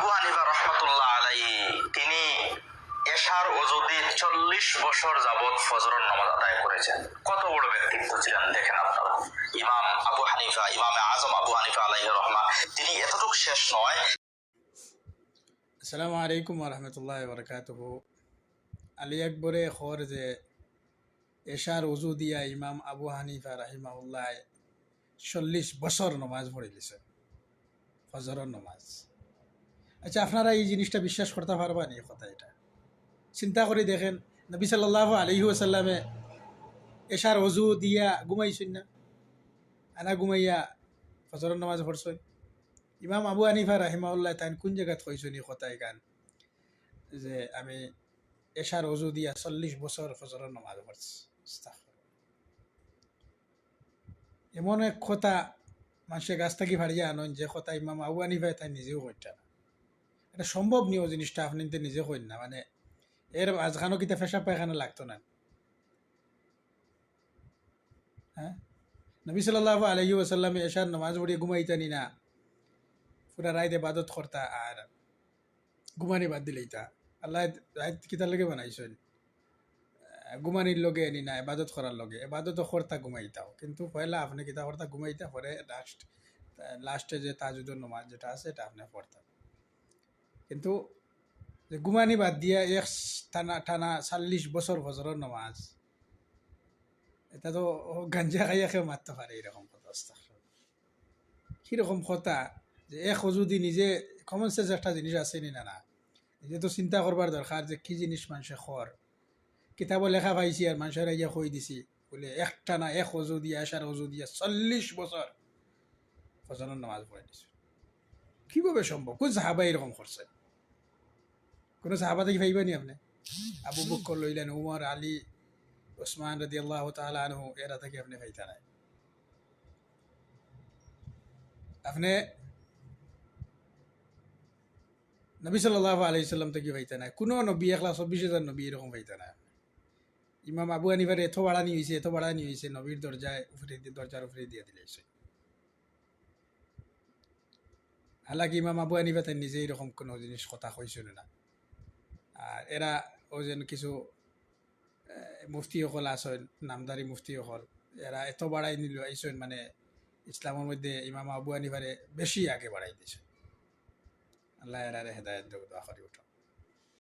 আবু হানিফা রহমতুল্লাহ আলাই তিনি এশার অজুদি চল্লিশ বছর যাবৎ ফজরের নামাজ আদায় করেছেন। কত বড় ব্যক্তিত্ব ছিলেন, দেখেন আপনারা। ইমাম আবু হানিফা, ইমামে আজম আবু হানিফা আলাইহ রহমা, তিনি এতটুকু শেষ নয়। আসসালামু আলাইকুম রহমতুল্লাহ বরকাতহ। আলী আকবরে খর যে এশার উজু দিয়া ইমাম আবু হানিফা রাহিমাউল্লাহ চল্লিশ বছর নমাজ পড়ে দিছে ফজরের নমাজ। আচ্ছা আপনারা এই জিনিসটা বিশ্বাস করতে পারবা নি কথা এটা। চিন্তা করে দেখেন, নবী সাল্লাহ আলহি আসাল্লামে এশার অজু দিয়া ঘুমাইছেন না? আনা ঘুমাইয়া ফজরের নামাজ পড়ছেন? ইমাম আবু হানিফা রাহিমাউল্লাহ তাই কোন জায়গাত কইছেন এই কথাই গান? যে আমি এশার অজু দিয়া চল্লিশ বছর ফজরের নামাজ পড়ছি। এমন এক কথা মানুষের গাছ থাকি ভাড়িয়া আনন, যে কথা ইমাম আবু হানিফাই তাই নিজেও কইটা না এটা সম্ভব নিও জিনিসটা, আপনি তো নিজে কইন না মানে এর আজখানো কিতা ফেসা পায়খানা লাগতো না। হ্যাঁ? নবী সাল্লাহ আলহি ওসাল্লামে এশার নমাজ পড়িয়ে ঘুমাইতানি না। পুরা রাইত এবাদত করতা আর ঘুমানি বাদ দিলেইতা আল্লাহ রাইত কিতার লগে বানাইছেন? ঘুমানির লগে এনি না এবাদত করার লগে। এবাদত করতা ঘুমাইতাও, কিন্তু পয়লা আপনি কিতা করতা ঘুমাইতা পরে লাস্ট লাস্টে যে তাজুদুর নমাজ যেটা আছে, এটা আপনি পড়তাম কিন্তু যে ঘুমানি বাদ দিয়া এক টানা টানা চাল্লিশ বছর বছরের নমাজ। এটা তো গাঞ্জা খাইয়া খেয়ে মারতে পারে এরকম কথা। কীরকম কথা যে এক যদি নিজে কমন সেন্স একটা জিনিস আছে নি না না? নিজে তো চিন্তা করবার দরকার যে কি জিনিস মানুষে খর। কিতাবও লেখা পাইছি আর মানুষের ইয়া কই দিছি? বলে একটা না এক অজু দিয়া এসার অজু দিয়া চল্লিশ বছর ফজরের নামাজ পড়ে দিছে। কীভাবে সম্ভব? কোন সাহাবা এরকম করছে? কোনো সাহাবা থেকে ভাইবানি আপনি? আবু বকর লইলেন, উমর, আলী, ওসমান রদি আল্লাহ তালা আনহু, এরা থেকে আপনি ভাইতা নাই। আপনি নবী সাল্লাহ আলি সাল্লাম থেকে ভাইতা নাই। কোনো নবী, একলা চব্বিশ হাজার নবী এরকম ভাইতা নাই। ইমাম আবু হানিফার এত বাড়ানি হয়েছে এত বাড়ানি হয়েছে নবীর দরজায় উফরে দরজার উফরে দিয়ে দিলেছে হালাকি ইমাম আবু হানিফা তাই নিজে এরকম কোনো জিনিস কথা কইছিল না। আর এরা ওই যেন কিছু মুফতিসকল আছেন, নামদারি মুফতিসকল। এরা এত বাড়াই নিল আইসেন মানে ইসলামের মধ্যে ইমাম আবু আনিফারে বেশি আগে বাড়াই দিছে আল্লাহ এরারে হেদায়ত দোয়া করি উঠো।